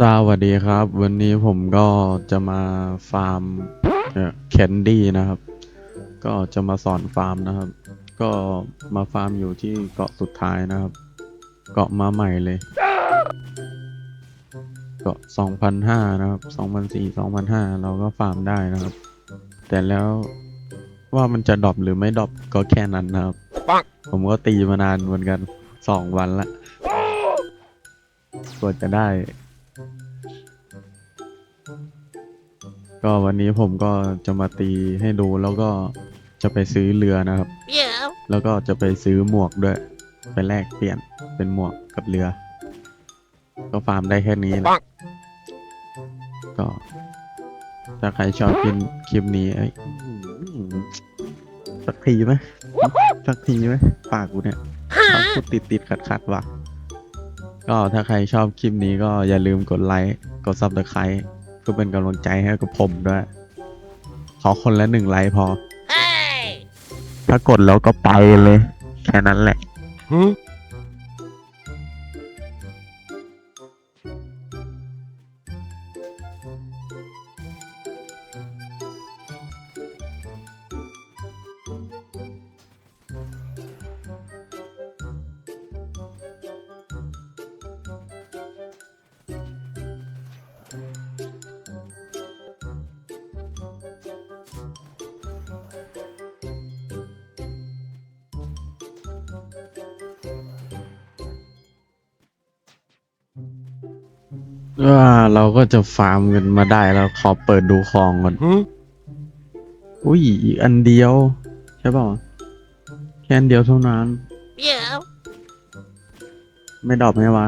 สวัสดีครับ วันนี้ผมก็จะมาฟาร์มแคนดี้นะครับ ก็จะมาสอนฟาร์มนะครับ ก็มาฟาร์มอยู่ที่เกาะสุดท้ายนะครับ เกาะมาใหม่เลย เกาะ2,500นะครับ2,400 2,500เราก็ฟาร์มได้นะครับ แต่แล้วว่ามันจะดรอปหรือไม่ดรอปก็แค่นั้นนะครับ ผมก็ตีมานานเหมือนกันสองวันละ กว่าจะได้ ก็วันนี้ผมก็จะมาตีให้ดูแล้วก็จะไปซื้อเรือนะครับ Yeah. แล้วก็จะไปซื้อหมวกด้วย ไปแลกเปลี่ยนเป็นหมวกกับเรือ ก็ฟาร์มได้แค่นี้แหละก็ถ้าใครชอบคลิปคลิปนี้เอ้ยอื้อหือสักทีไหมสักทีไหมปากกูเนี่ยชอบพูดติดติดขัดขัดๆว่ะ ก็ถ้าใครชอบคลิปนี้ก็อย่าลืมกดไลค์ กดซับสไครต์เพื่อเป็นกำลังใจให้กับผมด้วย ขอคนละหนึ่งไลค์พอ Hey. ถ้ากดแล้วก็ไปเลย แค่นั้นแหละ ว่าเราก็จะฟาร์มกันมาได้แล้วขอเปิดดูของก่อนอุ้ยอีกอันเดียว ใช่เปล่าแค่อันเดียวเท่านั้น Yeah. ไม่ดรอปไหมวะ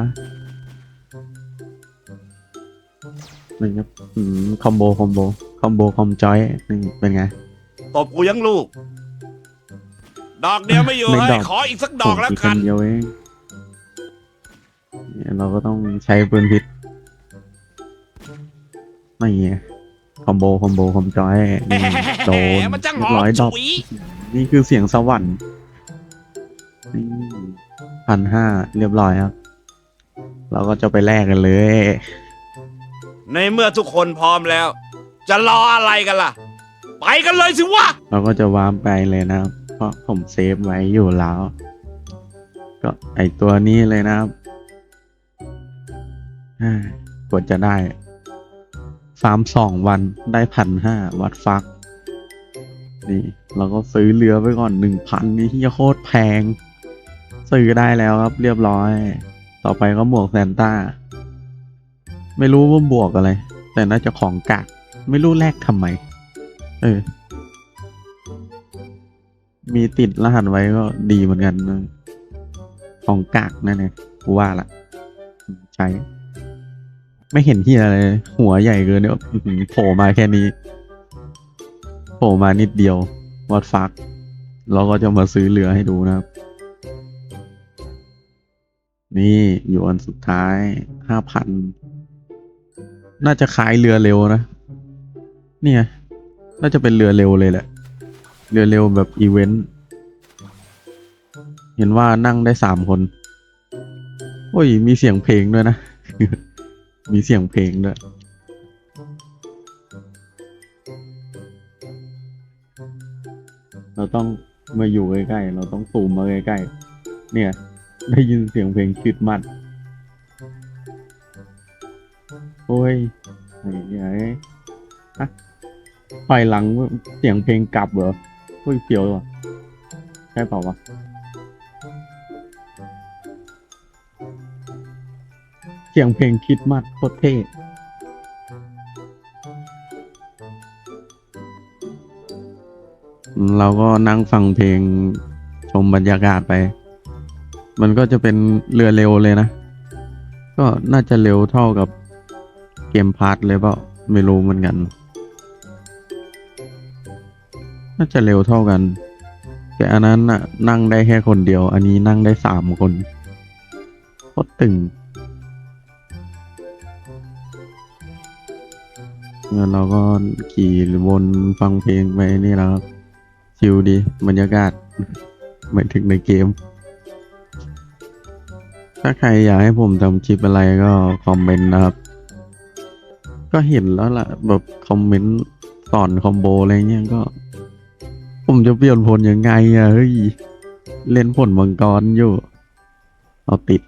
มันก็อืมคอมโบคอมโบคอมโบคอมจอยนี่เป็นไง ตบกูยังลูก ดอกเดียวไม่อยู่ไม่เฮ้ดยอก ขออีกสักดอกแล้วอีกกัอันนเดียวเอง เนี่ยเราก็ต้องใช้ปืนพิษไม่ไงคอมโบคอมโบคอมจอยนี่โดนมันจังหเรีอยบร้อยมดรอปฉุยนี่คือเสียงสวรรค์พันห้าเรียบร้อยครับ เราก็จะไปแลกกันเลย ในเมื่อทุกคนพร้อมแล้ว จะรออะไรกันล่ะ ไปกันเลยสิวะ เราก็จะวามไปเลยนะครับ เพราะผมเซฟไว้อยู่แล้ว ก็ไอตัวนี้เลยนะครับ อ่ากดจะได้ ฟาร์มสองวันได้พันห้าวัดฟัก นี่ เราก็ซื้อเรือไปก่อนหนึ่งพันนี่ที่โคตรแพง ซื้อได้แล้วครับเรียบร้อย ต่อไปก็หมวกแซนต้า ไม่รู้ว่าบวกอะไร แต่น่าจะของกากไม่รู้แลกทำไม เออ มีติดรหัสไว้ก็ดีเหมือนกัน ของกากนั่นเองกูว่าละใช้ ไม่เห็นเฮียอะไร หัวใหญ่เกินเนี่ยโผล่มาแค่นี้โผล่มานิดเดียววัดฟัก เราก็จะมาซื้อเรือให้ดูนะครับ นี่อยู่อันสุดท้ายห้าพันน่าจะขายเรือเร็วนะเนี่ยน่าจะเป็นเรือเร็วเลยแหละ เรือเร็วแบบอีเวนต์เห็นว่านั่งได้สามคน โอ้ย มีเสียงเพลงด้วยนะ มีเสียงเพลงด้วย เราต้องมาอยู่ใกล้ๆ เราต้องซูมมาใกล้ๆ เนี่ย ได้ยินเสียงเพลงคิดมัด โอ้ยไอ้เหี้ยเอ้ยฮะไฟหลังเสียงเพลงกลับเหรอโอ้ยเปียวเลยว่ะใช่เปล่าวะ สียงเพลงคิดมัดโคตรเท่เราก็นั่งฟังเพลงชมบรรยากาศไป มันก็จะเป็นเรือเร็วเลยนะ ก็น่าจะเร็วเท่ากับเกมพาร์ทเลยเปล่าไม่รู้เหมือนกัน น่าจะเร็วเท่ากัน แต่อันนั้นน่ะนั่งได้แค่คนเดียว อันนี้นั่งได้สามคนโคตรตึง แล้วเราก็ขี่วนฟังเพลงไปนี่แหล้วครับ ชิลดีบรรยากาศหมายถึงในเกม ถ้าใครอยากให้ผมทำคลิปอะไรก็คอมเมนต์นะครับ ก็เห็นแล้วล่ะ แบบคอมเมนต์สอนคอมโบอะไรเงี้ยก็ ผมจะเปลี่ยนผลยังไงอะเฮ้ย เล่นผลมังกรอยู่ เอาติด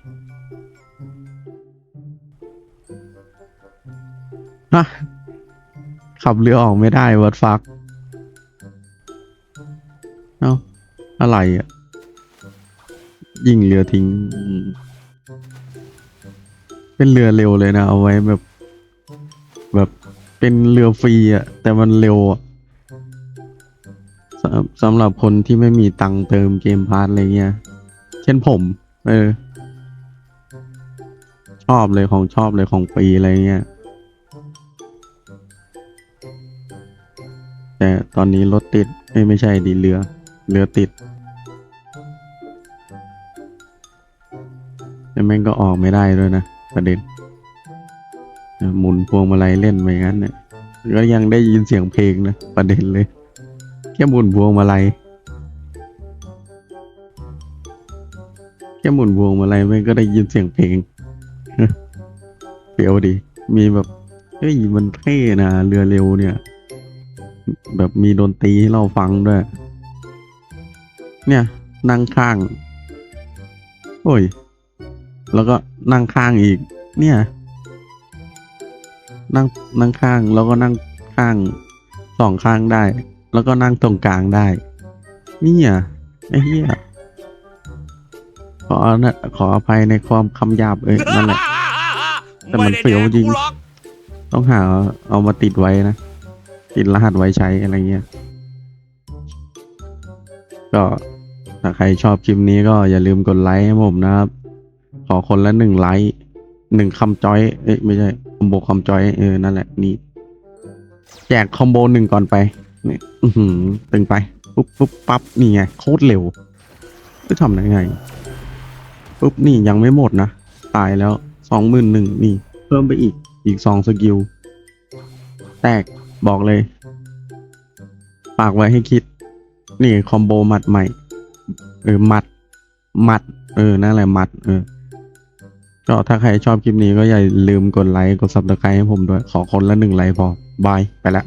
ฮะ ขับเรือออกไม่ได้วัดฟักเอ้าอะไรอะ ยิงเรือทิ้ง เป็นเรือเร็วเลยนะ เอาไว้แบบ แบบเป็นเรือฟรีอะ แต่มันเร็วอะสำสำหรับคนที่ไม่มีตังค์เติมเกมพาร์ทอะไรเงี้ย เช่นผม เออ ชอบเลยของชอบเลยของฟรีอะไรเงี้ย แต่ตอนนี้รถติดเอ้ไม่ใช่ดีเรือ เรือติดแต่แม่งก็ออกไม่ได้ด้วยนะประเด็นหมุนพวงมาลัยเล่นไปงั้นเนี่ยก็ยังได้ยินเสียงเพลงนะประเด็นเลย แค่หมุนพวงมาลัยแค่หมุนพวงมาลัยแม่งก็ได้ยินเสียงเพลงเปียวดีมีแบบเฮ้ยมันเท่นะเรือเร็วเนี่ย แบบมีดนตรีให้เราฟังด้วย เนี่ย นั่งข้าง โอ้ย แล้วก็นั่งข้างอีก เนี่ย นั่งนั่งข้างแล้วก็นั่งข้างสองข้างได้ แล้วก็นั่งตรงกลางได้ เนี่ยไอ้เหี้ยขอนะขออภัยในความคำหยาบเอ้ยนั่นแหละแต่มันเปรี้ยวจริง ต้องหาเอามาติดไว้นะ ติดรหัสไว้ใช้อะไรเงี้ย ก็ถ้าใครชอบคลิปนี้ก็อย่าลืมกดไลค์ให้ผมนะครับ ขอคนละหนึ่งไลค์หนึ่งคำจอย เอ้ยไม่ใช่คอมโบคำจอยเออนั่นแหละนี่แจกคอมโบหนึ่งก่อนไปนี่อืตึงไปปุ๊บปุ๊บปั๊บนี่ไงโคตรเร็วจะทำได้ไงปุ๊บนี่ยังไม่หมดนะ ตายแล้วสองหมื่นหนึ่งนี่ เพิ่มไปอีกอีกสองสกิล แตก บอกเลย ปากไว้ให้คิด นี่คอมโบหมัดใหม่เออหมัดหมัด เออนั่นแหละหมัด เออ ก็ถ้าใครชอบคลิปนี้ก็อย่าลืมกดไลค์กดซับสไครต์ให้ผมด้วย ขอคนละหนึ่งไลค์พอบายไปละ